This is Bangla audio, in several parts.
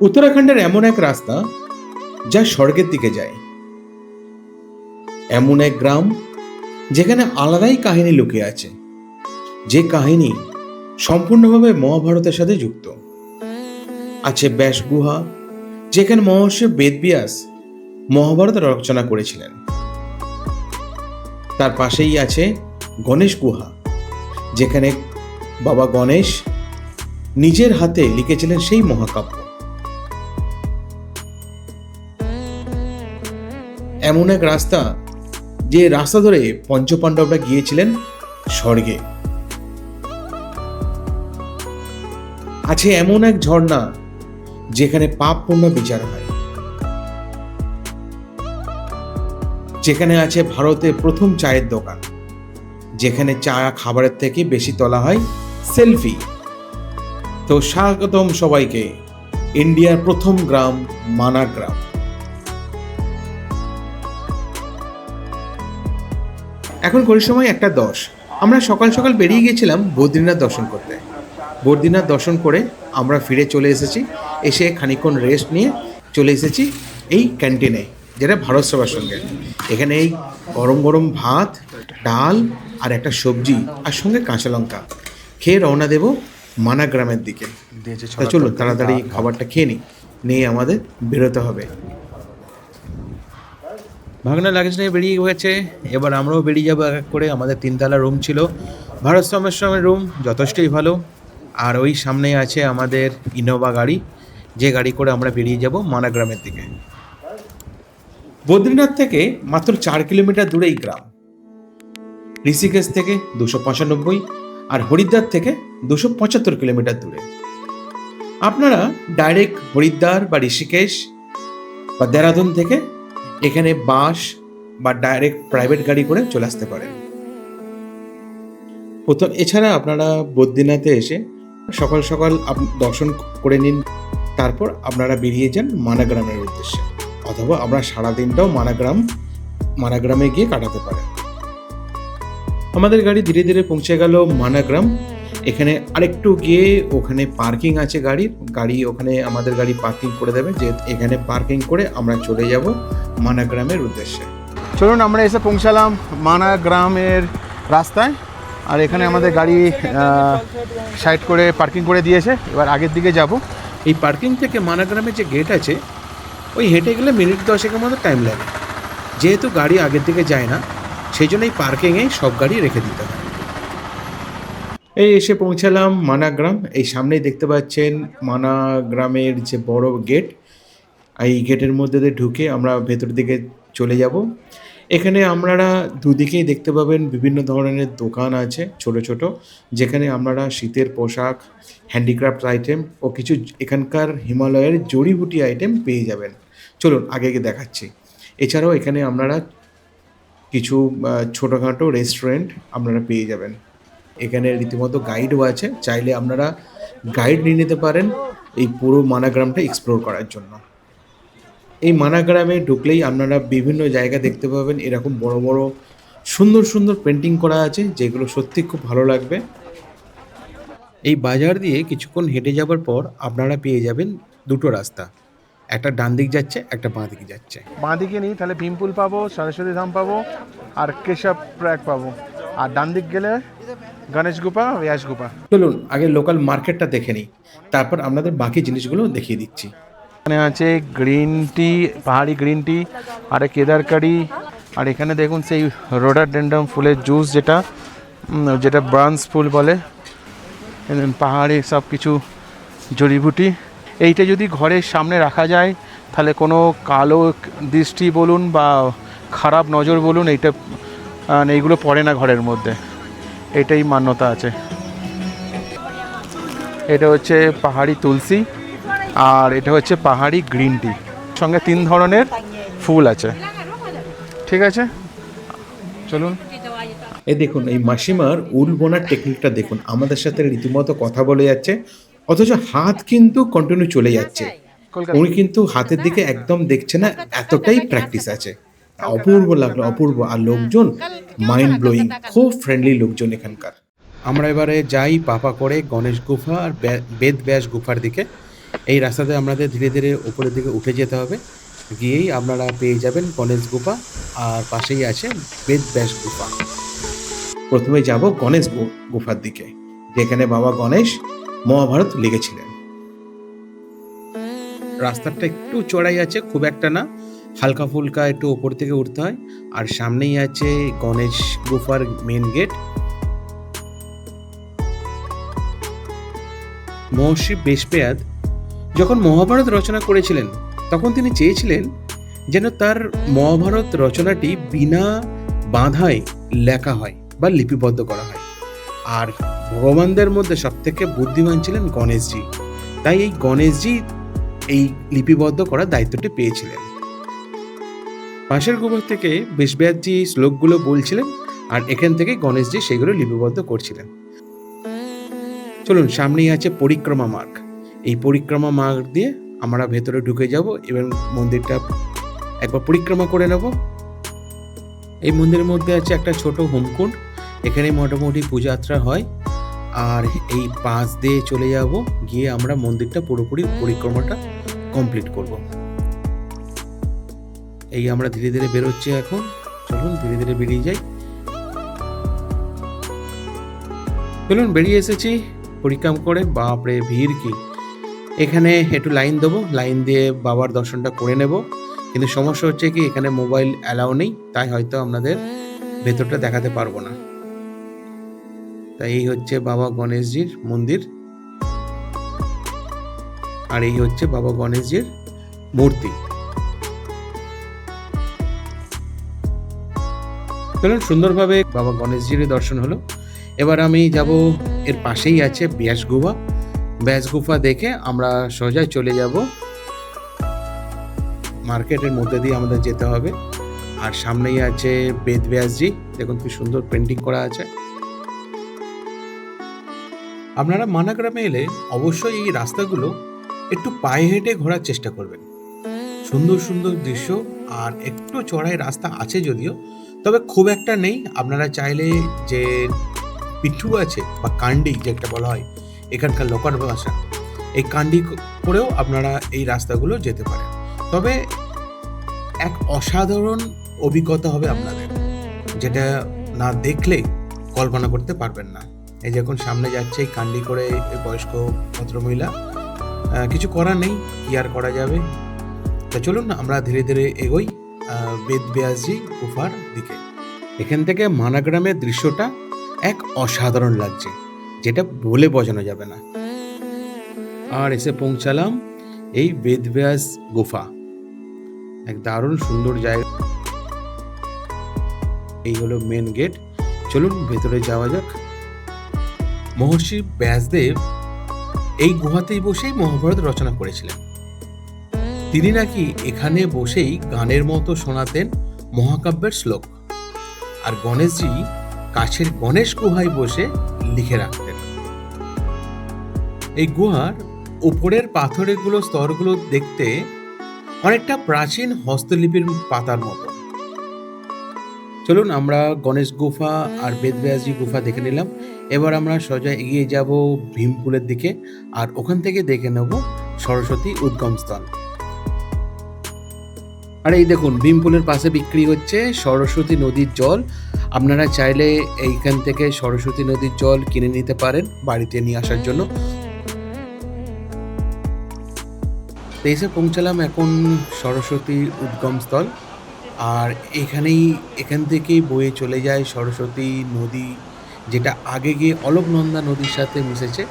উত্তরাখণ্ডের এমন এক রাস্তা যা স্বর্গের দিকে যায়। এমন এক গ্রাম যেখানে আলাদাই কাহিনী লুকিয়ে আছে। যে কাহিনী সম্পূর্ণভাবে মহাভারতের সাথে যুক্ত। আছে ব্যাস গুহা যেখানে মহর্ষি বেদব্যাস মহাভারত রচনা করেছিলেন। তার পাশেই আছে গণেশ গুহা, যেখানে বাবা গণেশ নিজের হাতে লিখেছিলেন সেই মহাকাব্য। এমন এক রাস্তা যে রাস্তা ধরে পঞ্চপাণ্ডবরা গিয়েছিলেন স্বর্গে। আছে এমন এক ঝর্ণা যেখানে পাপ পুণ্য বিচার হয়। যেখানে আছে ভারতে প্রথম চায়ের দোকান। যেখানে চা খাবারের থেকে বেশি তোলা হয় সেলফি। তো স্বাগতম সবাইকে, ইন্ডিয়ার প্রথম গ্রাম মানা গ্রাম। এখন কোন সময় একটা দশ। আমরা সকাল সকাল বেরিয়ে গিয়েছিলাম বদ্রীনাথ দর্শন করতে। বদ্রীনাথ দর্শন করে আমরা ফিরে চলে এসেছি। এসে খানিকক্ষণ রেস্ট নিয়ে চলে এসেছি এই ক্যান্টিনে যেটা ভারত সবার সঙ্গে। এখানে এই গরম গরম ভাত ডাল আর একটা সবজি আর সঙ্গে কাঁচা লঙ্কা। খেয়ে রওনা দেব মানা গ্রামের দিকে। তা চলুন তাড়াতাড়ি খাবারটা খেয়ে নিই। নিয়ে আমাদের বেরোতে হবে। ভাগনা লাগেজ নিয়ে বেরিয়ে গেছে। এবার আমরাও বেরিয়ে যাব এক এক করে। আমাদের তিনতলা রুম ছিল। ভারত সমের রুম যথেষ্টই ভালো। আর ওই সামনে আছে আমাদের ইনোভা গাড়ি। যে গাড়ি করে আমরা বেরিয়ে যাব মানাগ্রামের দিকে। বদ্রীনাথ থেকে মাত্র চার কিলোমিটার দূরে এই গ্রাম। ঋষিকেশ থেকে দুশো পঁচানব্বই আর হরিদ্বার থেকে দুশো পঁচাত্তর কিলোমিটার দূরে। আপনারা ডাইরেক্ট হরিদ্বার বা ঋষিকেশ বা দেরাদুন থেকে এখানে বাস বা ডাইরেক্ট প্রাইভেট গাড়ি করে চলে আসতে পারেন। প্রথম, এছাড়া আপনারা বদ্রীনাথে এসে সকাল সকাল দর্শন করে নিন। তারপর আপনারা বেরিয়ে যান মানাগ্রামের উদ্দেশ্যে। অথবা আমরা সারাদিনটাও মানাগ্রাম, মানাগ্রামে গিয়ে কাটাতে পারেন। আমাদের গাড়ি ধীরে ধীরে পৌঁছে গেল মানাগ্রাম। এখানে আরেকটু গিয়ে ওখানে পার্কিং আছে গাড়ির। গাড়ি ওখানে আমাদের গাড়ি পার্কিং করে দেবে। যে এখানে পার্কিং করে আমরা চলে যাব মানাগ্রামের উদ্দেশ্যে। চলুন আমরা এসে পৌঁছালাম মানা গ্রামের রাস্তায়। আর এখানে আমাদের গাড়ি সাইড করে পার্কিং করে দিয়েছে। এবার আগের দিকে যাব। এই পার্কিং থেকে মানাগ্রামের যে গেট আছে ওই হেঁটে গেলে মিনিট দশেকের মতো টাইম লাগে। যেহেতু গাড়ি আগের দিকে যায় না সেই জন্য এই পার্কিংয়ে সব গাড়ি রেখে দিতে হয়। এই এসে পৌঁছালাম মানাগ্রাম। এই সামনেই দেখতে পাচ্ছেন মানাগ্রামের যে বড় গেট, এই গেটের মধ্যে দিয়ে ঢুকে আমরা ভেতর দিকে চলে যাব। এখানে আপনারা দুদিকেই দেখতে পাবেন বিভিন্ন ধরনের দোকান আছে ছোট ছোট, যেখানে আপনারা শীতের পোশাক হ্যান্ডিক্রাফট আইটেম ও কিছু এখানকার হিমালয়ের জড়িবুটি আইটেম পেয়ে যাবেন। চলুন আগে গিয়ে দেখাচ্ছি। এছাড়াও এখানে আপনারা কিছু ছোটোখাটো রেস্টুরেন্ট আপনারা পেয়ে যাবেন। এখানে রীতিমতো গাইডও আছে। চাইলে আপনারা গাইড নিয়ে নিতে পারেন এই পুরো মানাগ্রামটা এক্সপ্লোর করার জন্য। এই মানাগ্রামে ঢুকলেই আপনারা বিভিন্ন জায়গা দেখতে পাবেন। এরকম বড় বড় সুন্দর সুন্দর পেন্টিং করা আছে, যেগুলো সত্যি খুব ভালো লাগবে। এই বাজার দিয়ে কিছুক্ষণ হেঁটে যাবার পর আপনারা পেয়ে যাবেন দুটো রাস্তা। একটা ডান দিক যাচ্ছে, একটা বাঁ দিকে যাচ্ছে। বাঁ দিকে নিই, তাহলে ভীমপুল পাবো, সরস্বতী ধাম পাবো, আর কেশব ট্র্যাক পাবো। আর ডান দিক গেলে গণেশ গুপা ব্যাস গুপা। চলুন আগে লোকাল মার্কেটটা দেখে নিই। তারপর আপনাদের বাকি জিনিসগুলো দেখিয়ে দিচ্ছি। এখানে আছে গ্রিন টি পাহাড়ি গ্রিন টি আর কেদার কারি আর এখানে দেখুন সেই রোডার রোডাডেন্ডাম ফুলের জুস যেটা যেটা ব্রাঞ্চ ফুল বলে। পাহাড়ে সব কিছু জড়িবুটি এইটা যদি ঘরের সামনে রাখা যায় তাহলে কোনো কালো দৃষ্টি বলুন বা খারাপ নজর বলুন এইটা এইগুলো পড়ে না ঘরের মধ্যে। এটাই মান্যতা আছে। এটা হচ্ছে পাহাড়ি তুলসী আর এটা হচ্ছে পাহাড়ি গ্রিন টি। সঙ্গে তিন ধরনের ফুল আছে। ঠিক আছে? চলুন। এই দেখুন এই মাসিমার উল বোনার টেকনিকটা দেখুন। আমাদের সাথে রীতিমতো কথা বলে যাচ্ছে অথচ হাত কিন্তু কন্টিনিউ চলে যাচ্ছে। উনি কিন্তু হাতের দিকে একদম দেখছে না এতটাই প্র্যাকটিস আছে। অপূর্ব লাগল অপূর্ব। আর লোকজন মাইন্ড ব্লোয়িং খুব ফ্রেন্ডলি লোকজন এখানকার। আমরা এবারে যাই পাপা করে গণেশ গুফা আর বেদ ব্যাস গুফার দিকে। এই রাস্তাতে আমাদের ধীরে ধীরে উপরের দিকে উঠে যেতে হবে। গিয়েই আপনারা পেয়ে যাবেন গণেশ গুফা আর পাশেই আছে বেদ ব্যাস গুফা। প্রথমে যাব গণেশ গুফার দিকে যেখানে বাবা গণেশ মহাভারত লিখেছিলেন। রাস্তাটা একটু চড়াই আছে খুব একটা না। হালকা ফুলকা একটু ওপর থেকে উঠতে হয়। আর সামনেই আছে গণেশ গুফার মেন গেট মহর্ষি বেশপেয়াদ যখন মহাভারত রচনা করেছিলেন, তখন তিনি চেয়েছিলেন যেন তার মহাভারত রচনাটি বিনা বাধায় লেখা হয় বা লিপিবদ্ধ করা হয়। আর ভগবানদের মধ্যে সবথেকে বুদ্ধিমান ছিলেন গণেশজি। তাই এই গণেশজি এই লিপিবদ্ধ করার দায়িত্বটি পেয়েছিলেন। পাশের গোবর থেকে বেশব্যাসজি শ্লোকগুলো বলছিলেন আর এখান থেকে গণেশজি সেগুলো লিপিবদ্ধ করছিলেন। চলুন, সামনেই আছে পরিক্রমা মার্গ। এই পরিক্রমা মার্গ দিয়ে আমরা ভেতরে ঢুকে যাব এবং মন্দিরটা একবার পরিক্রমা করে নেব। এই মন্দিরের মধ্যে আছে একটা ছোট হোমকুণ্ড। এখানে মোটামুটি পূজাত্রা হয়। আর এই পাশ দিয়ে চলে যাব, গিয়ে আমরা মন্দিরটা পুরোপুরি পরিক্রমাটা কমপ্লিট করব। এই আমরা ধীরে ধীরে বেরোচ্ছি এখন। চলুন, ধীরে ধীরে বেরিয়ে যাই। চলুন, বেরিয়ে এসেছি পরিক্রম করে। বাপরে, ভিড় কি? এখানে একটু লাইন দেবো। লাইন দিয়ে বাবার দর্শনটা করে নেব। কিন্তু সমস্যা হচ্ছে কি, এখানে মোবাইল অ্যালাউ নেই। তাই হয়তো আপনাদের ভেতরটা দেখাতে পারব না। তাই এই হচ্ছে বাবা গণেশজির মন্দির। আর এই হচ্ছে বাবা গণেশজির মূর্তি। চলুন সুন্দরভাবে বাবা গণেশজির দর্শন হলো। এবার আমি যাব, এর পাশেই আছে ব্যাস গুফা ব্যাস গুফা দেখে আমরা সোজা চলে যাব। মার্কেটের মধ্যে দিয়ে আমাদের যেতে হবে। আর সামনেই আছে বেদ ব্যাসজি। দেখুন কি সুন্দর পেন্টিং করা আছে। আপনারা মানাগ্রামে এলে অবশ্যই এই রাস্তাগুলো একটু পায়ে হেঁটে ঘোরার চেষ্টা করবেন। সুন্দর সুন্দর দৃশ্য আর একটু চড়াই রাস্তা আছে যদিও তবে খুব একটা নেই। আপনারা চাইলে যে পিঠু আছে বা কান্ডি যেটা বলা হয়, এখানকার লোকাল ভাষা, এই কান্ডি করেও আপনারা এই রাস্তাগুলো যেতে পারেন। তবে এক অসাধারণ অভিজ্ঞতা হবে আপনাদের, যেটা না দেখলে কল্পনা করতে পারবেন না। এই যখন সামনে যাচ্ছে এই কান্ডি করে বয়স্ক ভদ্রমহিলা। কিছু করার নেই, কি আর করা যাবে? তা চলুন, আমরা ধীরে ধীরে এগোই। আহ, বেদ ব্যাসজি গুফার দিকে। এখান থেকে মানাগ্রামের দৃশ্যটা এক অসাধারণ লাগছে যেটা বলে বোঝানো যাবে না। আর এসে পৌঁছালাম এই বেদব্যাস গুফা। এক দারুণ সুন্দর জায়গা। এই হলো মেন গেট চলুন ভেতরে যাওয়া যাক। মহর্ষি ব্যাসদেব এই গুহাতেই বসেই মহাভারত রচনা করেছিলেন। তিনি নাকি এখানে বসেই গানের মতো শোনাতেন মহাকাব্যের শ্লোক। আর গণেশজি কাছের গণেশ গুহায় বসে লিখে রাখতেন। এই গুহার উপরের পাথরেগুলো, স্তরগুলো দেখতে অনেকটা প্রাচীন হস্তলিপির পাতার মতো। চলুন আমরা গণেশ গুফা আর বেদব্যাসজি গুফা দেখে নিলাম। এবার আমরা সোজা এগিয়ে যাব ভীমপুলের দিকে আর ওখান থেকে দেখে নেব সরস্বতী উদ্গমস্থল আর এই দেখুন ভীমপুলের পাশে বিক্রি হচ্ছে সরস্বতী নদীর জল। আপনারা চাইলে এইখান থেকে সরস্বতী নদীর জল কিনে নিতে পারেন বাড়িতে নিয়ে আসার জন্য। এসে পৌঁছালাম এখন সরস্বতী উদ্গমস্থল আর এখানেই, এখান থেকেই বয়ে চলে যায় সরস্বতী নদী, যেটা আগে গিয়ে অলোকনন্দা নদীর সাথে মিশেছে,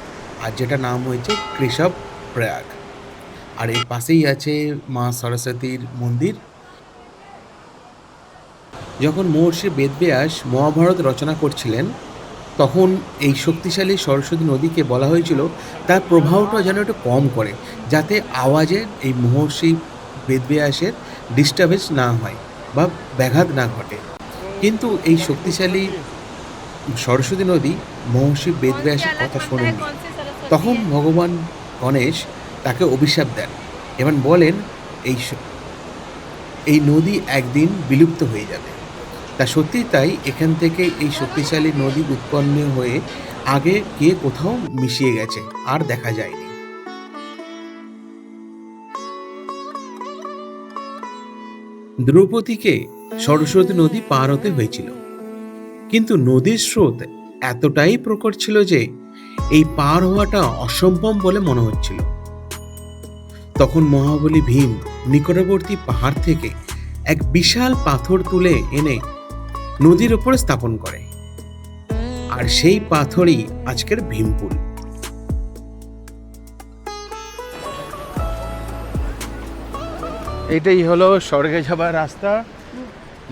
আর যেটা নাম হয়েছে কৃষব প্রয়াগ। আর এর পাশেই আছে মা সরস্বতীর মন্দির। যখন মহর্ষি বেদব্যাস মহাভারত রচনা করছিলেন, তখন এই শক্তিশালী সরস্বতী নদীকে বলা হয়েছিল, তার প্রভাবটা যেন একটু কম করে, যাতে আওয়াজের এই মহর্ষি বেদব্যাসের ডিস্টার্বেন্স না হয় বা ব্যাঘাত না ঘটে। কিন্তু এই শক্তিশালী সরস্বতী নদী মহর্ষি বেদব্যাসের কথা শোনেননি। তখন ভগবান গণেশ তাকে অভিশাপ দেন। এবং বলেন, এই এই নদী একদিন বিলুপ্ত হয়ে যাবে। তা সত্যি তাই? এখান থেকে এই শক্তিশালী নদী উৎপন্ন হয়ে আগে কে কোথাও মিশিয়ে গেছে, আর দেখা যায়নি। দ্রৌপদীকে সরস্বতী নদী পার হতে হয়েছিল। কিন্তু নদীর স্রোত এতটাই প্রকট ছিল যে, এই পার হওয়াটা অসম্ভব বলে মনে হচ্ছিল। তখন মহাবলী ভীম নিকটবর্তী পাহাড় থেকে এক বিশাল পাথর তুলে এনে নদীর ওপরে স্থাপন করে। আর সেই পাথরই আজকের ভীমপুল এটাই হলো স্বর্গে যাবার রাস্তা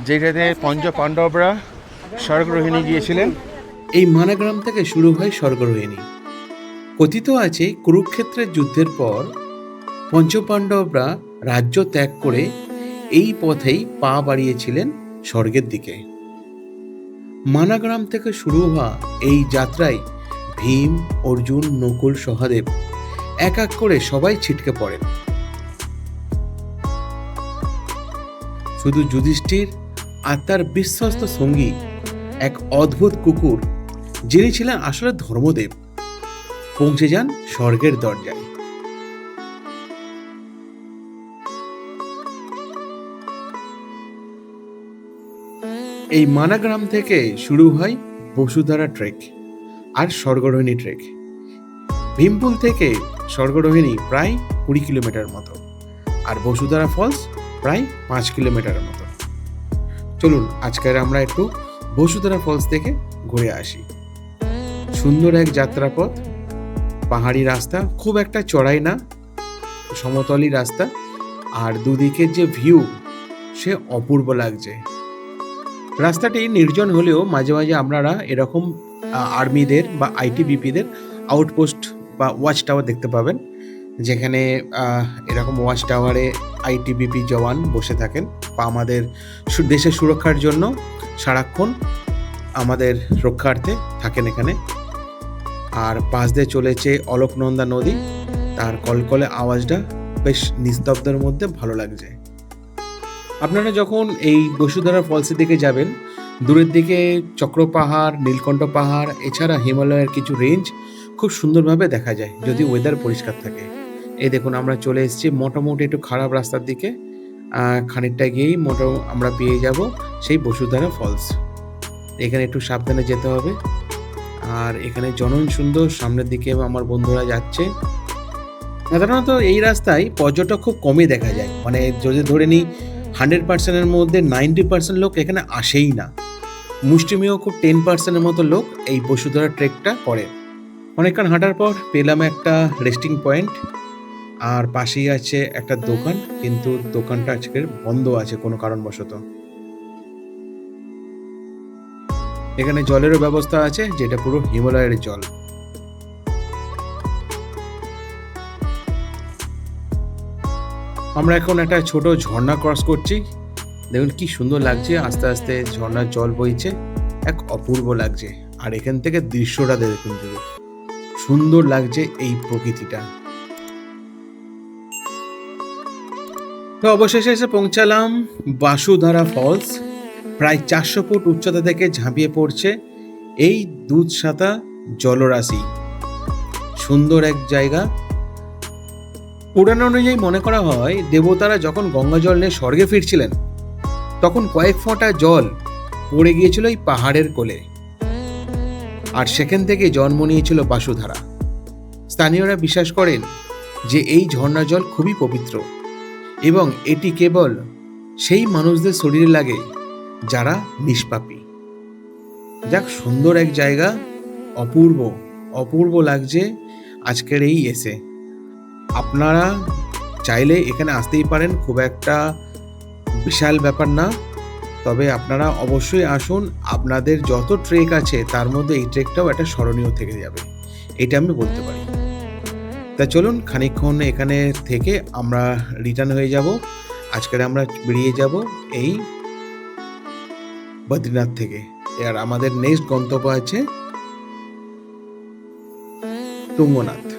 যেটাতে পঞ্চ পাণ্ডবরা স্বর্গরোহিণী গিয়েছিলেন। এই মানাগ্রাম থেকে শুরু হয় স্বর্গরোহিণী। কথিত আছে কুরুক্ষেত্রের যুদ্ধের পর পঞ্চপাণ্ডবরা রাজ্য ত্যাগ করে এই পথেই পা বাড়িয়েছিলেন স্বর্গের দিকে। মানাগ্রাম থেকে শুরু হওয়া এই যাত্রায় ভীম, অর্জুন, নকুল, সহদেব এক এক করে সবাই ছিটকে পড়েন। শুধু যুধিষ্ঠির আর তার বিশ্বস্ত সঙ্গী, এক অদ্ভুত কুকুর যিনি ছিলেন আসলে ধর্মদেব, পৌঁছে যান স্বর্গের দরজায়। এই মানাগ্রাম থেকে শুরু হয় বসুধারা ট্রেক আর স্বর্গরোহিণী ট্রেক ভীমপুল থেকে স্বর্গরোহিণী প্রায় কুড়ি কিলোমিটার মতো আর বসুধারা ফলস প্রায় পাঁচ কিলোমিটারের মতো। চলুন, আজকের আমরা একটু বসুধারা ফলস থেকে ঘুরে আসি। সুন্দর এক যাত্রাপথ, পাহাড়ি রাস্তা, খুব একটা চড়াই না, সমতলই রাস্তা, আর দুদিকের যে ভিউ সে অপূর্ব লাগছে। রাস্তাটি নির্জন হলেও মাঝে মাঝে আপনারা এরকম আর্মিদের বা আইটিবিপিদের আউটপোস্ট বা ওয়াচ টাওয়ার দেখতে পাবেন। যেখানে এরকম ওয়াচ টাওয়ারে আইটিবিপি জওয়ান বসে থাকেন। বা আমাদের দেশের সুরক্ষার জন্য সারাক্ষণ আমাদের রক্ষার্থে থাকেন এখানে। আর পাশ দিয়ে চলেছে অলোকনন্দা নদী। তার কলকলে আওয়াজটা বেশ নিস্তব্ধের মধ্যে ভালো লাগছে। আপনারা যখন এই বসুধারা ফলসের দিকে যাবেন, দূরের দিকে চক্র পাহাড়, নীলকণ্ঠ পাহাড়, এছাড়া হিমালয়ের কিছু রেঞ্জ খুব সুন্দরভাবে দেখা যায়, যদি ওয়েদার পরিষ্কার থাকে। এই দেখুন, আমরা চলে এসেছি মোটামুটি একটু খারাপ রাস্তার দিকে। খানিকটা গিয়েই মোটা, আমরা পেয়ে যাব সেই বসুধারা ফলস এখানে একটু সাবধানে যেতে হবে। আর এখানে জনন সুন্দর, সামনের দিকে আমার বন্ধুরা যাচ্ছে। সাধারণত এই রাস্তায় পর্যটক খুব কমই দেখা যায়। মানে যদি ধরে নিই হান্ড্রেড পার্সেন্টের মধ্যে নাইনটি পার্সেন্ট লোক এখানে আসেই না। মুষ্টিমেয় খুব টেন পার্সেন্টের মতো লোক এই বসুধরা ট্রেকটা করে। অনেকক্ষণ হাঁটার পর পেলাম একটা রেস্টিং পয়েন্ট আর পাশেই আছে একটা দোকান, কিন্তু দোকানটা আজকে বন্ধ আছে কোনো কারণবশত। এখানে জলেরও ব্যবস্থা আছে, যেটা পুরো হিমালয়ের জল। আমরা এখন একটা ছোট ঝর্ণা ক্রস করছি। দেখুন কি সুন্দর লাগছে আস্তে আস্তে ঝর্ণার জল বইছে এক অপূর্ব লাগছে। আর এখান থেকে দৃশ্যটা দেখুন শুধু সুন্দর লাগছে এই প্রকৃতিটা। তো অবশেষে এসে পৌঁছালাম বাসুধারা ফলস। প্রায় চারশো ফুট উচ্চতা থেকে ঝাঁপিয়ে পড়ছে এই দুধসাতা জলরাশি। সুন্দর এক জায়গা। পুরাণ অনুযায়ী মনে করা হয়, দেবতারা যখন গঙ্গা জল নিয়ে স্বর্গে ফিরছিলেন, তখন কয়েক ফোঁটা জল পড়ে গিয়েছিল এই পাহাড়ের কোলে। আর সেখান থেকে জন্ম নিয়েছিল বাসুধারা। স্থানীয়রা বিশ্বাস করেন যে এই ঝর্ণা জল খুবই পবিত্র এবং এটি কেবল সেই মানুষদের শরীরে লাগে যারা নিষ্পাপী। যাক, সুন্দর এক জায়গা, অপূর্ব অপূর্ব লাগছে আজকের এই এসে। আপনারা চাইলে এখানে আসতেই পারেন, খুব একটা বিশাল ব্যাপার না। তবে আপনারা অবশ্যই আসুন, আপনাদের যত ট্রেক আছে, তার মধ্যে এই ট্রেকটাও একটা স্মরণীয় থেকে যাবে। এটা আমি বলতে পারি। তা চলুন, খানিকক্ষণ এখানে থেকে আমরা রিটার্ন হয়ে যাব। আজকের আমরা বেরিয়ে যাব এই বদ্রীনাথ থেকে। আর আমাদের নেক্সট গন্তব্য আছে তুঙ্গনাথ।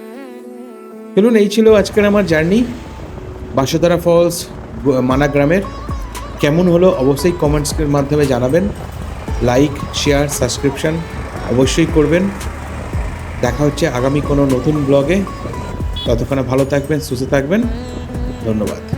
চলুন এই ছিল আজকের আমার জার্নি। বাসুধারা ফলস মানা গ্রামের। কেমন হলো অবশ্যই কমেন্টসের মাধ্যমে জানাবেন। লাইক, শেয়ার, সাবস্ক্রিপশান অবশ্যই করবেন। দেখা হচ্ছে আগামী কোনো নতুন ব্লগে। ততক্ষণে ভালো থাকবেন, সুস্থ থাকবেন। ধন্যবাদ।